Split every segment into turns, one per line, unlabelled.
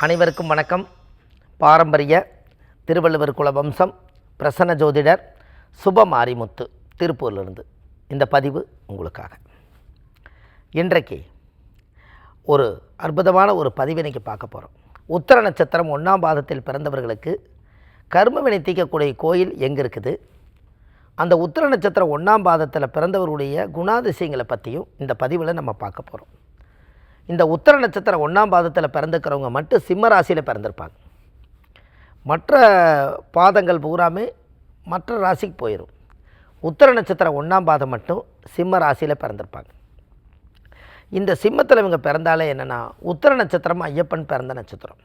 அனைவருக்கும் வணக்கம். பாரம்பரிய திருவள்ளுவர் குல வம்சம் பிரசன்ன ஜோதிடர் சுப மாரிமுத்து திருப்பூர்லேருந்து இந்த பதிவு உங்களுக்காக. இன்றைக்கு ஒரு அற்புதமான ஒரு பதிவு பார்க்க போகிறோம் உத்தர நட்சத்திரம் ஒன்றாம் பாதத்தில் பிறந்தவர்களுக்கு கர்மவினை தீக்கக்கூடிய தீர்க்கக்கூடிய கோயில் எங்கே இருக்குது? அந்த உத்தர நட்சத்திரம் ஒன்றாம் பாதத்தில் பிறந்தவருடைய குணாதிசயங்களை பற்றியும் இந்த பதிவில் நம்ம பார்க்க போகிறோம் இந்த உத்தர நட்சத்திரம் ஒன்றாம் பாதத்தில் பிறந்துக்கிறவங்க மட்டும் சிம்ம ராசியில் பிறந்திருப்பாங்க. மற்ற பாதங்கள் பூராமே மற்ற ராசிக்கு போயிடும் உத்தர நட்சத்திரம் ஒன்றாம் பாதம் மட்டும் சிம்ம ராசியில் பிறந்திருப்பாங்க. இந்த சிம்மத்தில் இவங்க பிறந்தாலே என்னென்னா உத்தர நட்சத்திரம் ஐயப்பன் பிறந்த நட்சத்திரம்.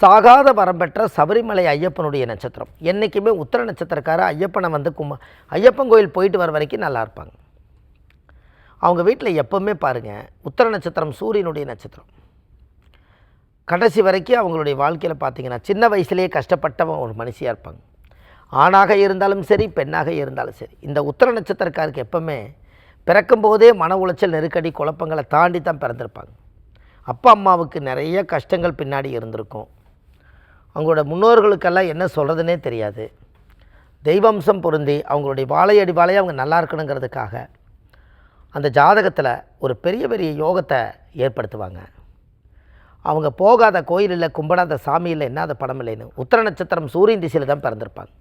சாகாத வரம் பெற்ற சபரிமலை ஐயப்பனுடைய நட்சத்திரம். என்றைக்குமே உத்தர நட்சத்திரக்காரர் ஐயப்பனை வந்து கும்ப ஐயப்பன் கோயில் போயிட்டு வர வரைக்கும் நல்லா இருப்பாங்க. அவங்க வீட்டில் எப்போவுமே பாருங்கள் உத்தர நட்சத்திரம் சூரியனுடைய நட்சத்திரம். கடைசி வரைக்கும் அவங்களுடைய வாழ்க்கையில் பார்த்தீங்கன்னா சின்ன வயசுலேயே கஷ்டப்பட்டவன் ஒரு மனுஷியாக இருப்பாங்க. ஆணாக இருந்தாலும் சரி பெண்ணாக இருந்தாலும் சரி. இந்த உத்தர நட்சத்திரக்காருக்கு எப்போவுமே பிறக்கும்போதே மன உளைச்சல் நெருக்கடி குழப்பங்களை தாண்டி தான் பிறந்திருப்பாங்க. அப்பா அம்மாவுக்கு நிறைய கஷ்டங்கள் பின்னாடி இருந்திருக்கும். அவங்களோட முன்னோர்களுக்கெல்லாம் என்ன சொல்கிறதுனே தெரியாது. தெய்வம்சம் பொருந்தி அவங்களுடைய வாழையடி வாழையை அவங்க நல்லா இருக்கணுங்கிறதுக்காக அந்த ஜாதகத்தில் ஒரு பெரிய பெரிய யோகத்தை ஏற்படுத்துவாங்க. அவங்க போகாத கோயில் இல்லை கும்பிடாத சாமி இல்லை என்னாத படம் இல்லைன்னு உத்தர நட்சத்திரம் சூரியன் திசையில் தான் பிறந்திருப்பாங்க.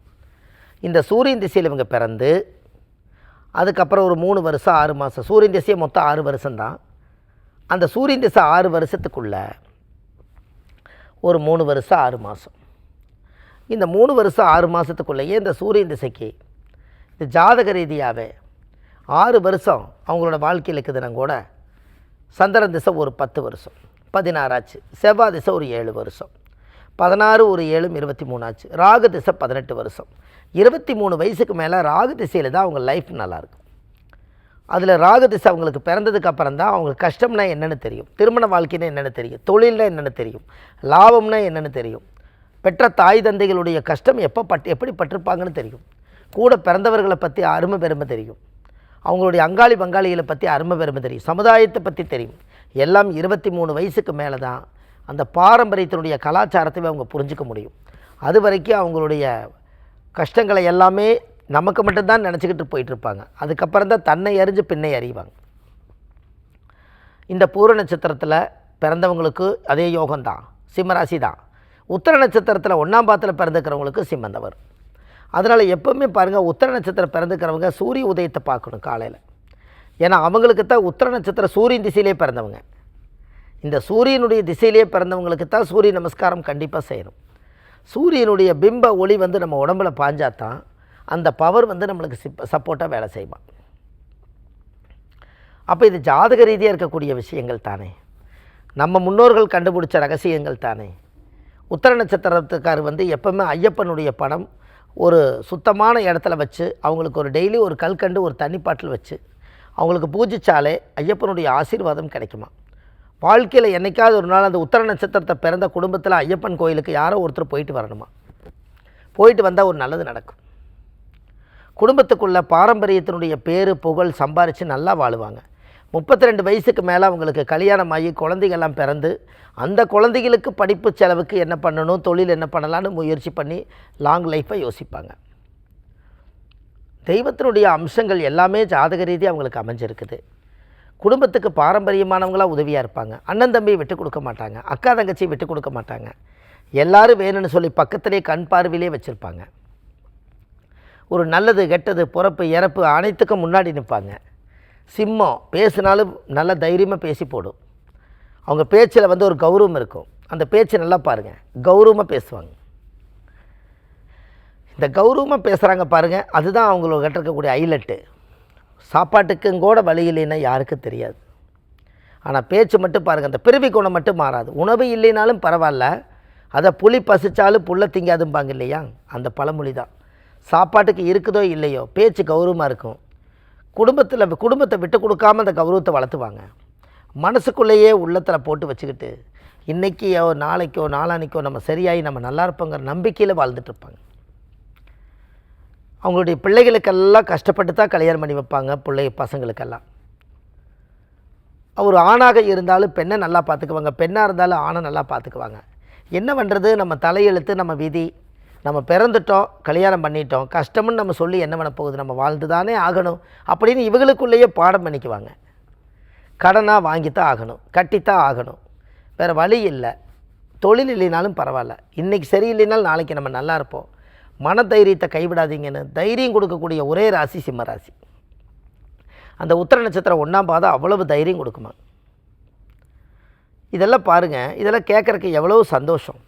இந்த சூரியன் திசையில் இவங்க பிறந்து அதுக்கப்புறம் ஒரு மூணு வருஷம் ஆறு மாதம் சூரியன் திசையை மொத்தம் ஆறு வருஷம்தான். அந்த சூரியன் திசை ஆறு வருஷத்துக்குள்ள ஒரு மூணு வருஷம் ஆறு மாதம் இந்த மூணு வருஷம் ஆறு மாதத்துக்குள்ளேயே இந்த சூரியன் திசைக்கு இந்த ஜாதக ரீதியாகவே ஆறு வருஷம் அவங்களோட வாழ்க்கையில் இருக்குதுன்னா கூட. சந்திரன் திசை ஒரு பத்து வருஷம். பதினாறாச்சு செவ்வாய் திசை ஒரு ஏழு வருஷம். பதினாறு ஒரு ஏழும் இருபத்தி மூணாச்சு ராகு திசை பதினெட்டு வருஷம். இருபத்தி மூணு வயசுக்கு மேலே ராகு திசையில் தான் அவங்க லைஃப் நல்லாயிருக்கும் அதில் ராகு திசை அவங்களுக்கு பிறந்ததுக்கு அப்புறம் தான் அவங்களுக்கு கஷ்டம்னா என்னென்னு தெரியும். திருமண வாழ்க்கைன்னா என்னென்னு தெரியும். தொழில்னா என்னென்னு தெரியும். லாபம்னா என்னென்னு தெரியும். பெற்ற தாய் தந்தைகளுடைய கஷ்டம் எப்போ பட் எப்படி பட்டிருப்பாங்கன்னு தெரியும். கூட பிறந்தவர்களை பற்றி அருமை பெருமை தெரியும். அவங்களுடைய அங்காளி பங்காளிகளை பற்றி அருமை பெருமை தெரியும். சமுதாயத்தை பற்றி தெரியும். எல்லாம் இருபத்தி மூணு வயசுக்கு மேலே தான் அந்த பாரம்பரியத்தினுடைய கலாச்சாரத்தை அவங்க புரிஞ்சுக்க முடியும். அது வரைக்கும் அவங்களுடைய கஷ்டங்களை எல்லாமே நமக்கு மட்டும்தான் நினச்சிக்கிட்டு போயிட்டுருப்பாங்க அதுக்கப்புறம் தான் தன்னை அறிஞ்சு பின்னை அறிவாங்க. இந்த பூர நட்சத்திரத்தில் பிறந்தவங்களுக்கு அதே யோகம்தான். சிம்மராசி தான் உத்தர நட்சத்திரத்தில் ஒன்றாம் பாத்தில் பிறந்துக்கிறவங்களுக்கு சிம்மந்தவர். அதனால் எப்போவுமே பாருங்கள் உத்தர நட்சத்திரம் பிறந்துக்கிறவங்க சூரிய உதயத்தை பார்க்கணும் காலையில். ஏன்னா அவங்களுக்கு தான் உத்தர நட்சத்திரம் சூரியன் திசையிலே பிறந்தவங்க. இந்த சூரியனுடைய திசையிலே பிறந்தவங்களுக்கு தான் சூரிய நமஸ்காரம் கண்டிப்பாக செய்யணும். சூரியனுடைய பிம்ப ஒளி வந்து நம்ம உடம்புல பாஞ்சா தான் அந்த பவர் வந்து நம்மளுக்கு சிப் சப்போர்ட்டாக வேலை செய்வான் அப்போ இது ஜாதக ரீதியாக இருக்கக்கூடிய விஷயங்கள் தானே. நம்ம முன்னோர்கள் கண்டுபிடிச்ச ரகசியங்கள் தானே. உத்தர நட்சத்திரத்துக்கார் வந்து எப்பவுமே ஐயப்பனுடைய படம் ஒரு சுத்தமான இடத்துல வச்சு அவங்களுக்கு ஒரு டெய்லி ஒரு கல்கண்டு ஒரு தண்ணி பாட்டில் வச்சு அவங்களுக்கு பூஜிச்சாலே ஐயப்பனுடைய ஆசீர்வாதம் கிடைக்குமா? வாழ்க்கையில் என்னைக்காவது ஒரு நாள் அந்த உத்தர நட்சத்திரத்தை பிறந்த குடும்பத்தில் ஐயப்பன் கோயிலுக்கு யாரோ ஒருத்தர் போயிட்டு வரணுமா? போயிட்டு வந்தால் ஒரு நல்லது நடக்கும். குடும்பத்துக்குள்ள பாரம்பரியத்தினுடைய பேர் புகழ் சம்பாரித்து நல்லா வாழுவாங்க. முப்பத்தி ரெண்டு வயசுக்கு மேலே அவங்களுக்கு கல்யாணம் ஆகி குழந்தைகள்லாம் பிறந்து அந்த குழந்தைகளுக்கு படிப்பு செலவுக்கு என்ன பண்ணணும் தொழில் என்ன பண்ணலான்னு முயற்சி பண்ணி லாங் லைஃப்பை யோசிப்பாங்க. தெய்வத்தினுடைய அம்சங்கள் எல்லாமே ஜாதக ரீதி அவங்களுக்கு அமைஞ்சிருக்குது. குடும்பத்துக்கு பாரம்பரியமானவங்களாக உதவியாக இருப்பாங்க. அண்ணன் தம்பியை விட்டு கொடுக்க மாட்டாங்க. அக்கா தங்கச்சியை விட்டு கொடுக்க மாட்டாங்க. எல்லாரும் வேணும்னு சொல்லி பக்கத்திலே கண் பார்வையிலே வச்சுருப்பாங்க. ஒரு நல்லது கெட்டது பிறப்பு இறப்பு அனைத்துக்கும் முன்னாடி நிற்பாங்க. சிம்மம் பேசினாலும் நல்ல தைரியமாக பேசி போடும். அவங்க பேச்சில் வந்து ஒரு கௌரவம் இருக்கும். அந்த பேச்சு நல்லா பாருங்கள் கௌரவமாக பேசுவாங்க. இந்த கௌரவமாக பேசுகிறாங்க பாருங்கள் அதுதான் அவங்களோட கிட்ட இருக்கக்கூடிய ஹைலைட்டு. சாப்பாட்டுக்கும் கூட வழி இல்லைன்னா யாருக்கும் தெரியாது. ஆனால் பேச்சு மட்டும் பாருங்கள் அந்த பிறவி குணம் மட்டும் மாறாது. உணவு இல்லைனாலும் பரவாயில்ல. அதை புளி பசித்தாலும் புல்ல திங்காதும்பாங்க இல்லையா? அந்த பழமொழி தான் சாப்பாட்டுக்கு இருக்குதோ இல்லையோ பேச்சு கௌரவமாக இருக்கும். குடும்பத்தில் குடும்பத்தை விட்டு கொடுக்காம அந்த கௌரவத்தை வளர்த்துவாங்க. மனசுக்குள்ளேயே உள்ளத்தில் போட்டு வச்சுக்கிட்டு இன்றைக்கியோ நாளைக்கோ நாளானிக்கோ நம்ம சரியாகி நம்ம நல்லா இருப்போங்கிற நம்பிக்கையில் வாழ்ந்துட்டு இருப்பாங்க. அவங்களுடைய பிள்ளைகளுக்கெல்லாம் கஷ்டப்பட்டு தான் கல்யாணம் பண்ணி வைப்பாங்க பிள்ளை பசங்களுக்கெல்லாம். ஒரு ஆணாக இருந்தாலும் பெண்ணை நல்லா பார்த்துக்குவாங்க. பெண்ணாக இருந்தாலும் ஆணை நல்லா பார்த்துக்குவாங்க. என்ன பண்ணுறது நம்ம தலையெழுத்து நம்ம விதி நம்ம பிறந்துட்டோம் கல்யாணம் பண்ணிட்டோம் கஷ்டம்னு நம்ம சொல்லி என்ன பண்ண போகுது? நம்ம வாழ்ந்து தானே ஆகணும். அப்படின்னு இவங்களுக்குள்ளேயே பாடம் பண்ணிக்குவாங்க. கடனாக வாங்கித்தான் ஆகணும் கட்டித்தான் ஆகணும். வேறு வழி இல்லை. தொழில் இல்லைனாலும் பரவாயில்ல. இன்றைக்கி சரியில்லைனாலும் நாளைக்கு நம்ம நல்லா இருப்போம். மன தைரியத்தை கைவிடாதீங்கன்னு தைரியம் கொடுக்கக்கூடிய ஒரே ராசி சிம்ம ராசி. அந்த உத்தர நட்சத்திரம் ஒன்றாம் பாதம் அவ்வளவு தைரியம் கொடுக்குமா? இதெல்லாம் பாருங்கள் இதெல்லாம் கேட்குறக்கு எவ்வளோ சந்தோஷம்.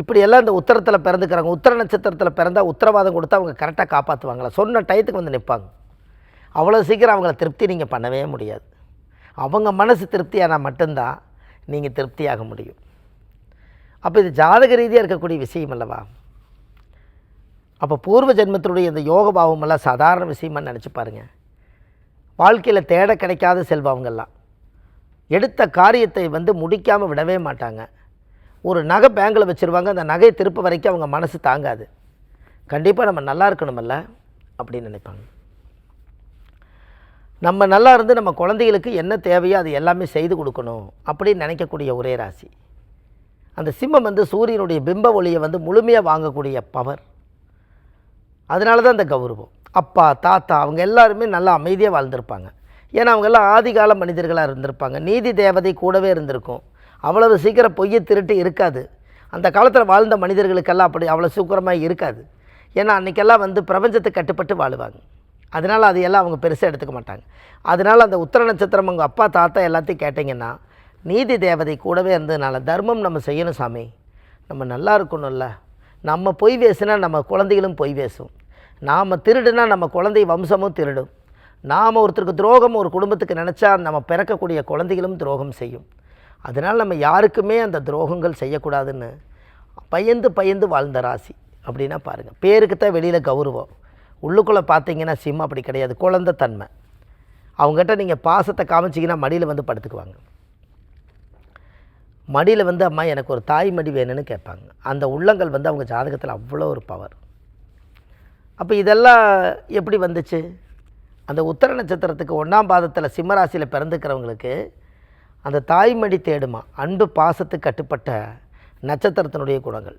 இப்படியெல்லாம் இந்த உத்தரத்தில் பிறந்துக்கிறாங்க. உத்தர நட்சத்திரத்தில் பிறந்தால் உத்தரவாதம் கொடுத்தா அவங்க கரெக்டாக காப்பாற்றுவாங்களா சொன்ன டயத்துக்கு வந்து நிற்பாங்க அவ்வளோ சீக்கிரம் அவங்கள திருப்தி நீங்கள் பண்ணவே முடியாது. அவங்க மனசு திருப்தியானால் மட்டும்தான் நீங்கள் திருப்தியாக முடியும். அப்போ இது ஜாதக ரீதியாக இருக்கக்கூடிய விஷயம் அல்லவா? அப்போ பூர்வ ஜென்மத்தினுடைய இந்த யோக பாவமெல்லாம் சாதாரண விஷயமாக நினச்சி பாருங்கள் வாழ்க்கையில் தேட கிடைக்காத செல்வங்கள்லாம் எடுத்த காரியத்தை வந்து முடிக்காமல் விடவே மாட்டாங்க. ஒரு நகை பேங்கில் வச்சுருவாங்க அந்த நகையை திருப்ப வரைக்கும் அவங்க மனசு தாங்காது. கண்டிப்பாக நம்ம நல்லா இருக்கணுமில்ல அப்படின்னு நினைப்பாங்க. நம்ம நல்லா இருந்து நம்ம குழந்தைகளுக்கு என்ன தேவையோ அது எல்லாமே செய்து கொடுக்கணும் அப்படின்னு நினைக்கக்கூடிய ஒரே ராசி. அந்த சிம்மம் வந்து சூரியனுடைய பிம்ப ஒளியை வந்து முழுமையாக வாங்கக்கூடிய பவர் அதனால தான் அந்த கௌரவம். அப்பா தாத்தா அவங்க எல்லாருமே நல்லா அமைதியாக வாழ்ந்திருப்பாங்க. ஏன்னா அவங்க எல்லாம் ஆதிகால மனிதர்களாக இருந்திருப்பாங்க. நீதி தேவதை கூடவே இருந்திருக்கும். அவ்வளவு சீக்கிரம் பொய்யை திருட்டு இருக்காது. அந்த காலத்தில் வாழ்ந்த மனிதர்களுக்கெல்லாம் அப்படி அவ்வளோ சீக்கிரமாக இருக்காது. ஏன்னா அன்றைக்கெல்லாம் வந்து பிரபஞ்சத்துக்கு கட்டுப்பட்டு வாழுவாங்க. அதனால் அது எல்லாம் அவங்க பெருசாக எடுத்துக்க மாட்டாங்க. அதனால் அந்த உத்தர நட்சத்திரம் அவங்க அப்பா தாத்தா எல்லாத்தையும் கேட்டிங்கன்னா நீதி தேவதை கூடவே இருந்ததுனால தர்மம் நம்ம செய்யணும் சாமி. நம்ம நல்லா இருக்கணும்ல. நம்ம பொய் பேசினா நம்ம குழந்தைகளும் பொய் பேசும் நாம் திருடுனா நம்ம குழந்தை வம்சமும் திருடும். நாம் ஒருத்தருக்கு துரோகம் ஒரு குடும்பத்துக்கு நினச்சா நம்ம பிறக்கக்கூடிய குழந்தைகளும் துரோகம் செய்யும். அதனால் நம்ம யாருக்குமே அந்த துரோகங்கள் செய்யக்கூடாதுன்னு பயந்து பயந்து வாழ்ந்த ராசி அப்படின்னா பாருங்கள் பேருக்கு தான் வெளியில் கௌரவம். உள்ளுக்குள்ளே பார்த்தீங்கன்னா சிம் அப்படி கிடையாது. குழந்தை தன்மை. அவங்ககிட்ட நீங்கள் பாசத்தை காமிச்சிங்கன்னா மடியில் வந்து படுத்துக்குவாங்க. மடியில் வந்து அம்மா எனக்கு ஒரு தாய் மடி வேணும்னு கேட்பாங்க. அந்த உள்ளங்கள் வந்து அவங்க ஜாதகத்தில் அவ்வளோ ஒரு பவர் அப்போ இதெல்லாம் எப்படி வந்துச்சு? அந்த உத்தர நட்சத்திரத்துக்கு ஒன்றாம் பாதத்தில் சிம்மராசியில் பிறந்துக்கிறவங்களுக்கு அந்த தாய்மடி தேடுமா அன்பு பாசத்துக்கு கட்டுப்பட்ட நட்சத்திரத்தினுடைய குணங்கள்.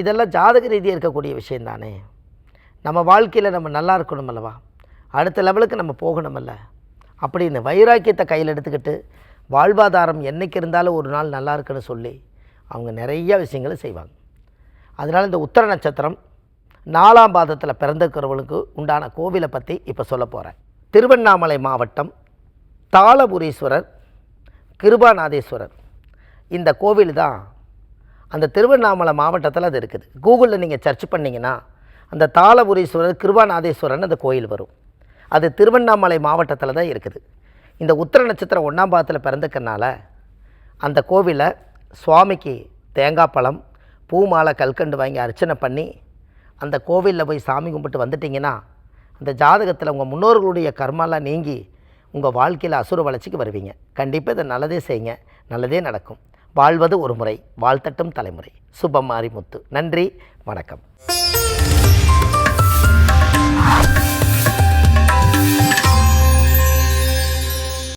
இதெல்லாம் ஜாதக ரீதியாக இருக்கக்கூடிய விஷயந்தானே நம்ம வாழ்க்கையில் நம்ம நல்லா இருக்கணும் அல்லவா? அடுத்த லெவலுக்கு நம்ம போகணுமல்ல அப்படின்னு வைராக்கியத்தை கையில் எடுத்துக்கிட்டு வாழ்வாதாரம் என்றைக்கு இருந்தாலும் ஒரு நாள் நல்லா இருக்குன்னு சொல்லி அவங்க நிறைய விஷயங்களை செய்வாங்க. அதனால் இந்த உத்தர நட்சத்திரம் நாலாம் பாதத்தில் பிறந்திருக்கிறவங்களுக்கு உண்டான கோவிலை பற்றி இப்போ சொல்ல போகிறேன் திருவண்ணாமலை மாவட்டம் தாளபுரீஸ்வரர் கிருபாநாதேஸ்வரர். இந்த கோவில் தான் அந்த திருவண்ணாமலை மாவட்டத்தில் அது இருக்குது. கூகுளில் நீங்கள் சர்ச் பண்ணிங்கன்னா அந்த தாளபுரீஸ்வரர் கிருபாநாதேஸ்வரன் அந்த கோயில் வரும். அது திருவண்ணாமலை மாவட்டத்தில் தான் இருக்குது. இந்த உத்திர நட்சத்திரம் ஒன்றாம் பாதத்தில் பிறந்துக்கனால அந்த கோவிலை சுவாமிக்கு தேங்காய் பழம் பூ மாலை கல்கண்டு வாங்கி அர்ச்சனை பண்ணி அந்த கோவிலில் போய் சாமி கும்பிட்டு வந்துட்டிங்கன்னா அந்த ஜாதகத்தில் உங்கள் முன்னோர்களுடைய கர்மாலாம் நீங்கி உங்கள் வாழ்க்கையில் அசுர வளர்ச்சிக்கு வருவீங்க. கண்டிப்பாக இதை நல்லதே செய்யுங்க. நல்லதே நடக்கும். வாழ்வது ஒரு முறை வாழ்த்தட்டும் தலைமுறை. சுபம் மாரிமுத்து நன்றி வணக்கம்.